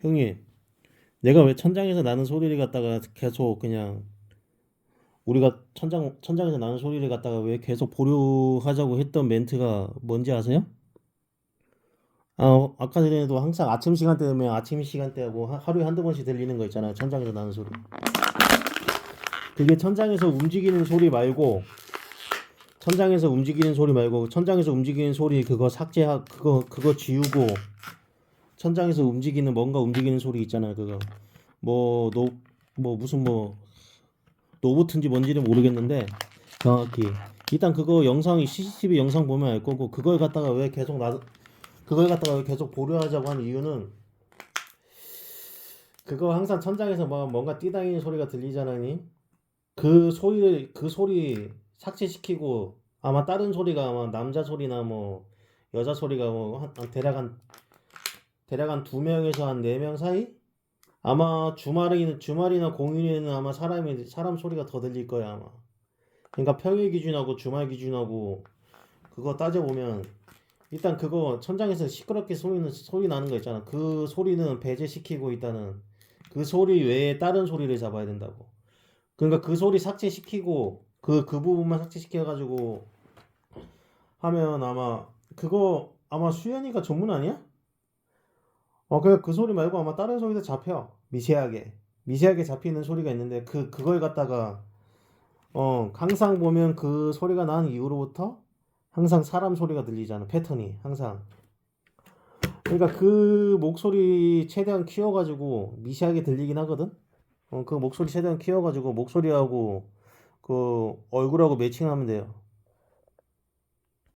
형님, 내가 왜 천장에서 나는 소리를 갖다가 계속 그냥 우리가 천장 천장에서 나는 소리를 갖다가 왜 계속 보류하자고 했던 멘트가 뭔지 아세요? 아, 어, 아까 전에도 항상 아침 시간대 되면 아침 시간대하고 하- 하루에 한두 번씩 들리는 거 있잖아요. 천장에서 나는 소리. 그게 천장에서 움직이는 소리 말고 천장에서 움직이는 소리 말고 천장에서 움직이는 소리 그거 삭제하 그거 그거 지우고 천장에서 움직이는 뭔가 움직이는 소리 있잖아요. 그거 뭐노뭐 무슨 뭐 로봇인지 뭔지는 모르겠는데 정확히 일단 그거 영상이 CCTV 영상 보면 알 거고 그걸 갖다가 왜 계속 나 그걸 갖다가 왜 계속 보류하자고 하는 이유는 그거 항상 천장에서 막 뭔가 뛰다니는 소리가 들리잖아요. 그 소리를 그 소리 삭제시키고 아마 다른 소리가 아마 남자 소리나 뭐 여자 소리가 뭐 대략 한 대략 한 두 명에서 한 네 명 사이? 아마 주말에는 주말이나 공휴일에는 아마 사람이 사람 소리가 더 들릴 거야 아마. 그러니까 평일 기준하고 주말 기준하고 그거 따져 보면 일단 그거 천장에서 시끄럽게 소리는 소리 나는 거 있잖아. 그 소리는 배제시키고 일단은 그 소리 외에 다른 소리를 잡아야 된다고. 그러니까 그 소리 삭제시키고 그그 부분만 삭제시켜 가지고 하면 아마 그거 아마 수연이가 전문 아니야? 어, 그래 그 소리 말고 아마 다른 소리도 잡혀. 미세하게. 미세하게 잡히는 소리가 있는데 그 그걸 갖다가 어, 항상 보면 그 소리가 난 이후로부터 항상 사람 소리가 들리잖아. 패턴이 항상. 그러니까 그 목소리 최대한 키워 가지고 미세하게 들리긴 하거든. 어, 그 목소리 최대한 키워 가지고 목소리하고 그 얼굴하고 매칭하면 돼요.